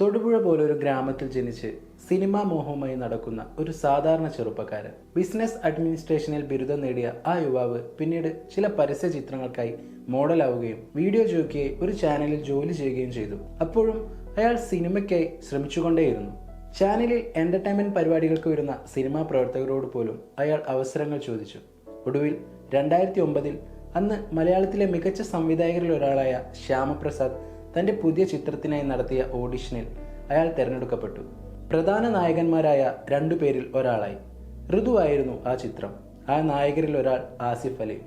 തൊടുപുഴ പോലൊരു ഗ്രാമത്തിൽ ജനിച്ച് സിനിമാ മോഹവുമായി നടക്കുന്ന ഒരു സാധാരണ ചെറുപ്പക്കാരൻ. ബിസിനസ് അഡ്മിനിസ്ട്രേഷനിൽ ബിരുദം നേടിയ ആ യുവാവ് പിന്നീട് ചില പരസ്യ ചിത്രങ്ങൾക്കായി മോഡലാവുകയും വീഡിയോ ജോക്കിയായി ഒരു ചാനലിൽ ജോലി ചെയ്യുകയും ചെയ്തു. അപ്പോഴും അയാൾ സിനിമയ്ക്കായി ശ്രമിച്ചുകൊണ്ടേയിരുന്നു. ചാനലിൽ എന്റർടൈൻമെന്റ് പരിപാടികൾക്ക് വരുന്ന സിനിമാ പ്രവർത്തകരോട് പോലും അയാൾ അവസരങ്ങൾ ചോദിച്ചു. ഒടുവിൽ രണ്ടായിരത്തി ഒമ്പതിൽ അന്ന് മലയാളത്തിലെ മികച്ച സംവിധായകരിൽ ഒരാളായ ശ്യാമപ്രസാദ് തന്റെ പുതിയ ചിത്രത്തിനായി നടത്തിയ ഓഡിഷനിൽ അയാൾ തിരഞ്ഞെടുക്കപ്പെട്ടു. പ്രധാന നായകന്മാരായ രണ്ടു പേരിൽ ഒരാളായി. ഋതുവായിരുന്നു ആ ചിത്രം. ആ നായകരിൽ ഒരാൾ ആസിഫ് അലി.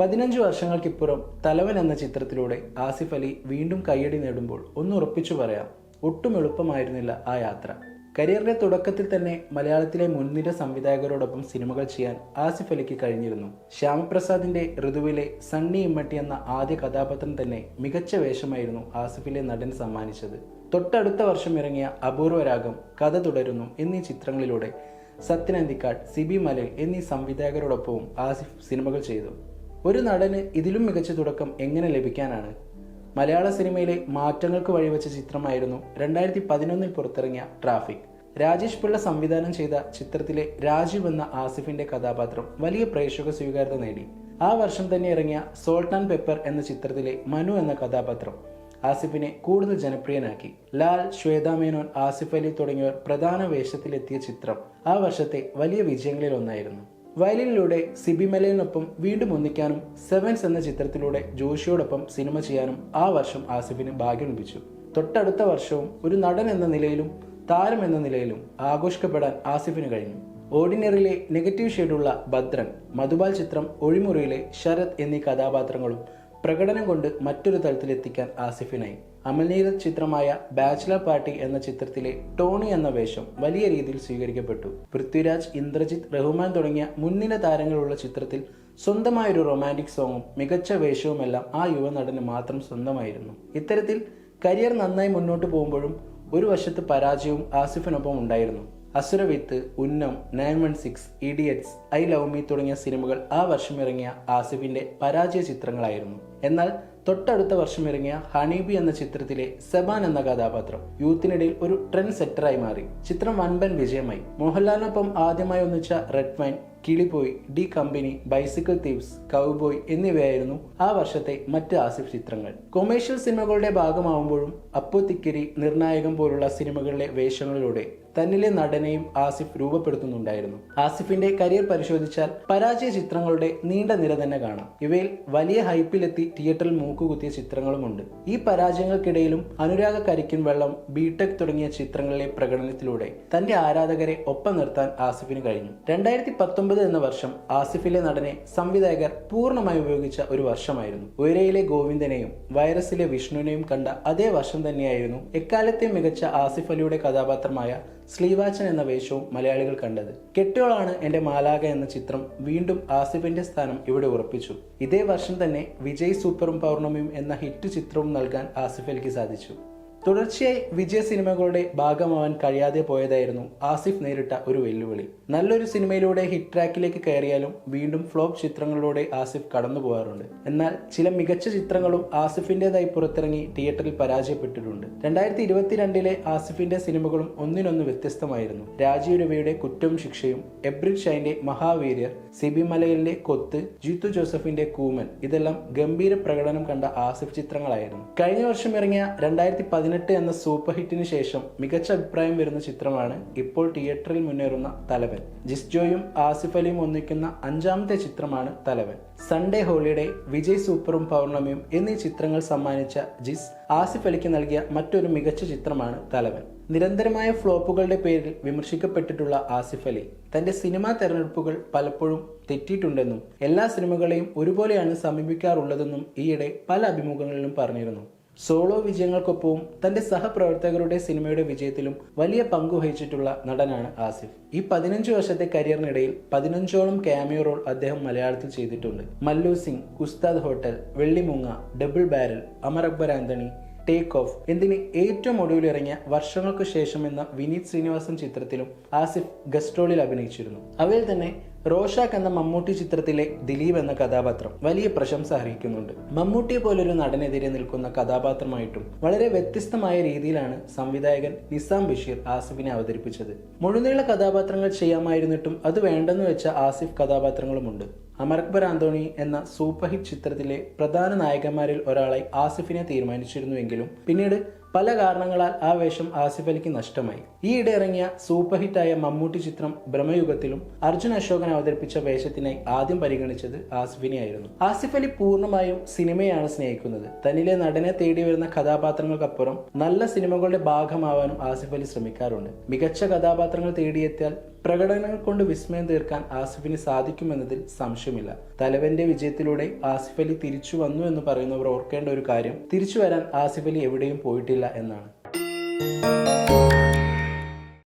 പതിനഞ്ച് വർഷങ്ങൾക്കിപ്പുറം തലവൻ എന്ന ചിത്രത്തിലൂടെ ആസിഫ് അലി വീണ്ടും കയ്യടി നേടുമ്പോൾ ഒന്ന് ഉറപ്പിച്ചു പറയാം ഒട്ടും എളുപ്പമായിരുന്നില്ല ആ യാത്ര. കരിയറിന്റെ തുടക്കത്തിൽ തന്നെ മലയാളത്തിലെ മുൻനിര സംവിധായകരോടൊപ്പം സിനിമകൾ ചെയ്യാൻ ആസിഫ് അലിക്ക് കഴിഞ്ഞിരുന്നു. ശ്യാമപ്രസാദിന്റെ ഋതുവിലെ സണ്ണി ഇമ്മട്ടി എന്ന ആദ്യ കഥാപാത്രം തന്നെ മികച്ച വേഷമായിരുന്നു ആസിഫിലെ നടൻ സമ്മാനിച്ചത്. തൊട്ടടുത്ത വർഷം ഇറങ്ങിയ അപൂർവ രാഗം കഥ തുടരുന്നു എന്നീ ചിത്രങ്ങളിലൂടെ സത്യൻ അന്തിക്കാട് സിബി മലയിൽ എന്നീ സംവിധായകരോടൊപ്പവും ആസിഫ് സിനിമകൾ ചെയ്തു. ഒരു നടന് ഇതിലും മികച്ച തുടക്കം എങ്ങനെ ലഭിക്കാനാണ് മലയാള സിനിമയിലെ മാറ്റങ്ങൾക്ക് വഴിവെച്ച ചിത്രമായിരുന്നു രണ്ടായിരത്തി പതിനൊന്നിൽ പുറത്തിറങ്ങിയ ട്രാഫിക്. രാജേഷ് പിള്ള സംവിധാനം ചെയ്ത ചിത്രത്തിലെ രാജീവ് എന്ന ആസിഫിന്റെ കഥാപാത്രം വലിയ പ്രേക്ഷക സ്വീകാര്യത നേടി. ആ വർഷം തന്നെ ഇറങ്ങിയ സോൾട്ട് ആൻഡ് പെപ്പർ എന്ന ചിത്രത്തിലെ മനു എന്ന കഥാപാത്രം ആസിഫിനെ കൂടുതൽ ജനപ്രിയനാക്കി. ലാൽ ശ്വേതാ മേനോൻ ആസിഫ് അലി തുടങ്ങിയവർ പ്രധാന വേഷത്തിലെത്തിയ ചിത്രം ആ വർഷത്തെ വലിയ വിജയങ്ങളിൽ ഒന്നായിരുന്നു വയലിനിലൂടെ സിബി മലയിനൊപ്പം വീണ്ടും ഒന്നിക്കാനും സെവൻസ് എന്ന ചിത്രത്തിലൂടെ ജോഷിയോടൊപ്പം സിനിമ ചെയ്യാനും ആ വർഷം ആസിഫിന് ഭാഗ്യം ലഭിച്ചു തൊട്ടടുത്ത വർഷവും ഒരു നടൻ എന്ന നിലയിലും താരം എന്ന നിലയിലും ആഘോഷിക്കപ്പെടാൻ ആസിഫിന് കഴിഞ്ഞു. ഓർഡിനറിയിലെ നെഗറ്റീവ് ഷെയ്ഡുള്ള ഭദ്രൻ മധുബാൽ ചിത്രം ഒഴിമുറിയിലെ ശരത് എന്നീ കഥാപാത്രങ്ങളും പ്രകടനം കൊണ്ട് മറ്റൊരു തലത്തിലെത്തിക്കാൻ ആസിഫിനായി. അമൽനീരത് ചിത്രമായ ബാച്ചിലർ പാർട്ടി എന്ന ചിത്രത്തിലെ ടോണി എന്ന വേഷം വലിയ രീതിയിൽ സ്വീകരിക്കപ്പെട്ടു. പൃഥ്വിരാജ് ഇന്ദ്രജിത്ത് റഹ്മാൻ തുടങ്ങിയ മുൻനിര താരങ്ങളുള്ള ചിത്രത്തിൽ സ്വന്തമായൊരു റൊമാന്റിക് സോങ്ങും മികച്ച വേഷവുമെല്ലാം ആ യുവനടന് മാത്രം സ്വന്തമായിരുന്നു. ഇത്തരത്തിൽ കരിയർ നന്നായി മുന്നോട്ട് പോകുമ്പോഴും ഒരു വശത്ത് പരാജയവും ആസിഫിനൊപ്പം ഉണ്ടായിരുന്നു. Asuravithu Unnam nine one six idiots I love me തുടങ്ങിയ സിനിമകൾ ആ വർഷം ഇറങ്ങിയ ആസിഫിന്റെ പരാജയ ചിത്രങ്ങളായിരുന്നു. എന്നാൽ തൊട്ടടുത്ത വർഷം ഇറങ്ങിയ ഹണീബി എന്ന ചിത്രത്തിലെ സെബാൻ എന്ന കഥാപാത്രം യൂത്തിനിടയിൽ ഒരു ട്രെൻഡ് സെറ്ററായി മാറി. ചിത്രം വൻപൻ വിജയമായി. മോഹൻലാലിനൊപ്പം ആദ്യമായി ഒന്നിച്ച red wine Kilipoyi D company bicycle thieves cowboy എന്നിവയായിരുന്നു ആ വർഷത്തെ മറ്റ് ആസിഫ് ചിത്രങ്ങൾ. കൊമേഴ്ഷ്യൽ സിനിമകളുടെ ഭാഗമാവുമ്പോഴും അപ്പു തിക്കരി നിർണായകം പോലുള്ള സിനിമകളിലെ വേഷങ്ങളിലൂടെ തന്നിലെ നടനെയും ആസിഫ് രൂപപ്പെടുത്തുന്നുണ്ടായിരുന്നു. ആസിഫിന്റെ കരിയർ പരിശോധിച്ചാൽ പരാജയ ചിത്രങ്ങളുടെ നീണ്ട നിര തന്നെ കാണാം. ഇവയിൽ വലിയ ഹൈപ്പിലെത്തി തിയേറ്ററിൽ മൂക്കുകുത്തിയ ചിത്രങ്ങളുമുണ്ട്. ഈ പരാജയങ്ങൾക്കിടയിലും അനുരാഗ കരിക്കിൻ വെള്ളം ബിടെക് തുടങ്ങിയ ചിത്രങ്ങളിലെ പ്രകടനത്തിലൂടെ തന്റെ ആരാധകരെ ഒപ്പം നിർത്താൻ ആസിഫിന് കഴിഞ്ഞു. രണ്ടായിരത്തി പത്തൊമ്പത് എന്ന വർഷം ആസിഫിലെ നടനെ സംവിധായകർ പൂർണമായി ഉപയോഗിച്ച ഒരു വർഷമായിരുന്നു. ഉയരയിലെ ഗോവിന്ദനെയും വൈറസിലെ വിഷ്ണുവിനെയും കണ്ട അതേ വർഷം തന്നെയായിരുന്നു എക്കാലത്തെ മികച്ച ആസിഫ് അലിയുടെ കഥാപാത്രമായ സ്ലീവാച്ചൻ എന്ന വേഷവും മലയാളികൾ കണ്ടത്. കെട്ടുകളാണ് എന്റെ മാലാക എന്ന ചിത്രം വീണ്ടും ആസിഫിന്റെ സ്ഥാനം ഇവിടെ ഉറപ്പിച്ചു. ഇതേ വർഷം തന്നെ വിജയ് സൂപ്പറും പൗർണമിയും എന്ന ഹിറ്റ് ചിത്രവും നൽകാൻ ആസിഫ് അലിക്ക് സാധിച്ചു. തുടർച്ചയായി വിജയ സിനിമകളുടെ ഭാഗമാവാൻ കഴിയാതെ പോയതായിരുന്നു ആസിഫ് നേരിട്ട ഒരു വെല്ലുവിളി. നല്ലൊരു സിനിമയിലൂടെ ഹിറ്റ് ട്രാക്കിലേക്ക് കയറിയാലും വീണ്ടും ഫ്ലോപ്പ് ചിത്രങ്ങളിലൂടെ ആസിഫ് കടന്നു പോകാറുണ്ട്. എന്നാൽ ചില മികച്ച ചിത്രങ്ങളും ആസിഫിന്റേതായി പുറത്തിറങ്ങി തിയേറ്ററിൽ പരാജയപ്പെട്ടിട്ടുണ്ട്. രണ്ടായിരത്തി ഇരുപത്തിരണ്ടിലെ ആസിഫിന്റെ സിനിമകളും ഒന്നിനൊന്ന് വ്യത്യസ്തമായിരുന്നു. രാജീവ് രവിയുടെ കുറ്റവും ശിക്ഷയും എബ്രിൽ ഷൈന്റെ മഹാവീര്യർ സിബി മലയിലെ കൊത്ത് ജീത്തു ജോസഫിന്റെ കൂമൻ ഇതെല്ലാം ഗംഭീര പ്രകടനം കണ്ട ആസിഫ് ചിത്രങ്ങളായിരുന്നു. കഴിഞ്ഞ വർഷം ഇറങ്ങിയ രണ്ടായിരത്തി പതിനെട്ട് എന്ന സൂപ്പർ ഹിറ്റിന് ശേഷം മികച്ച അഭിപ്രായം വരുന്ന ചിത്രമാണ് ഇപ്പോൾ തിയേറ്ററിൽ മുന്നേറുന്ന തലവൻ. ജിസ്ജോയും ആസിഫ് അലിയും ഒന്നിക്കുന്ന അഞ്ചാമത്തെ ചിത്രമാണ് തലവൻ. സൺഡേ ഹോളിഡേ വിജയ് സൂപ്പറും പൗർണമിയും എന്നീ ചിത്രങ്ങൾ സമ്മാനിച്ച ജിസ് ആസിഫ് അലിക്ക് നൽകിയ മറ്റൊരു മികച്ച ചിത്രമാണ് തലവൻ. നിരന്തരമായ ഫ്ലോപ്പുകളുടെ പേരിൽ വിമർശിക്കപ്പെട്ടിട്ടുള്ള ആസിഫ് അലി. തന്റെ സിനിമാ തെരഞ്ഞെടുപ്പുകൾ പലപ്പോഴും തെറ്റിയിട്ടുണ്ടെന്നും എല്ലാ സിനിമകളെയും ഒരുപോലെയാണ് സമീപിക്കാറുള്ളതെന്നും ഈയിടെ പല അഭിമുഖങ്ങളിലും പറഞ്ഞിരുന്നു. സോളോ വിജയങ്ങൾക്കൊപ്പവും തന്റെ സഹപ്രവർത്തകരുടെ സിനിമയുടെ വിജയത്തിലും വലിയ പങ്ക് വഹിച്ചിട്ടുള്ള നടനാണ് ആസിഫ്. ഈ പതിനഞ്ച് വർഷത്തെ കരിയറിനിടയിൽ പതിനഞ്ചോളം ക്യാമിയോ റോൾ അദ്ദേഹം മലയാളത്തിൽ ചെയ്തിട്ടുണ്ട്. Mallu Singh Ustad hotel Vellimoonga double barrel Amar Akbar Antony take off എന്തിന് ഏറ്റവും ഒടുവിൽ ഇറങ്ങിയ വർഷങ്ങൾക്ക് ശേഷം എന്ന വിനീത് ശ്രീനിവാസൻ ചിത്രത്തിലും ആസിഫ് ഗസ്ട്രോളിൽ അഭിനയിച്ചിരുന്നു. അവയിൽ തന്നെ റോഷാക്ക് എന്ന മമ്മൂട്ടി ചിത്രത്തിലെ ദിലീപ് എന്ന കഥാപാത്രം വലിയ പ്രശംസ അർഹിക്കുന്നുണ്ട്. മമ്മൂട്ടിയെ പോലൊരു നടനെതിരെ നിൽക്കുന്ന കഥാപാത്രമായിട്ടും വളരെ വ്യത്യസ്തമായ രീതിയിലാണ് സംവിധായകൻ നിസാം ബഷീർ ആസിഫിനെ അവതരിപ്പിച്ചത്. മുഴുനീള കഥാപാത്രങ്ങൾ ചെയ്യാമായിരുന്നിട്ടും അത് വേണ്ടെന്ന് വെച്ച ആസിഫ് കഥാപാത്രങ്ങളുമുണ്ട്. അമർക്ബർ ആന്തോണി എന്ന സൂപ്പർ ഹിറ്റ് ചിത്രത്തിലെ പ്രധാന നായകന്മാരിൽ ഒരാളായി ആസിഫിനെ തീരുമാനിച്ചിരുന്നുവെങ്കിലും പിന്നീട് പല കാരണങ്ങളാൽ ആ വേഷം ആസിഫ് അലിക്ക് നഷ്ടമായി. ഈയിടെ ഇറങ്ങിയ സൂപ്പർ ഹിറ്റായ മമ്മൂട്ടി ചിത്രം ബ്രഹ്മയുഗത്തിലും അർജുൻ അശോകൻ അവതരിപ്പിച്ച വേഷത്തിനായി ആദ്യം പരിഗണിച്ചത് ആസിഫിനെയായിരുന്നു. ആസിഫ് അലി പൂർണമായും സിനിമയാണ് സ്നേഹിക്കുന്നത്. തന്നിലെ നടനെ തേടി വരുന്ന കഥാപാത്രങ്ങൾക്കപ്പുറം നല്ല സിനിമകളുടെ ഭാഗമാവാനും ആസിഫ് അലി ശ്രമിക്കാറുണ്ട്. മികച്ച കഥാപാത്രങ്ങൾ തേടിയെത്തിയാൽ പ്രകടനങ്ങൾ കൊണ്ട് വിസ്മയം തീർക്കാൻ ആസിഫിന് സാധിക്കുമെന്നതിൽ സംശയമില്ല. തലവന്റെ വിജയത്തിലൂടെ ആസിഫ് അലി തിരിച്ചു വന്നു എന്ന് പറയുന്നവർ ഓർക്കേണ്ട ഒരു കാര്യം തിരിച്ചു വരാൻ ആസിഫ് അലി എവിടെയും പോയിട്ടില്ല എന്നാണ്.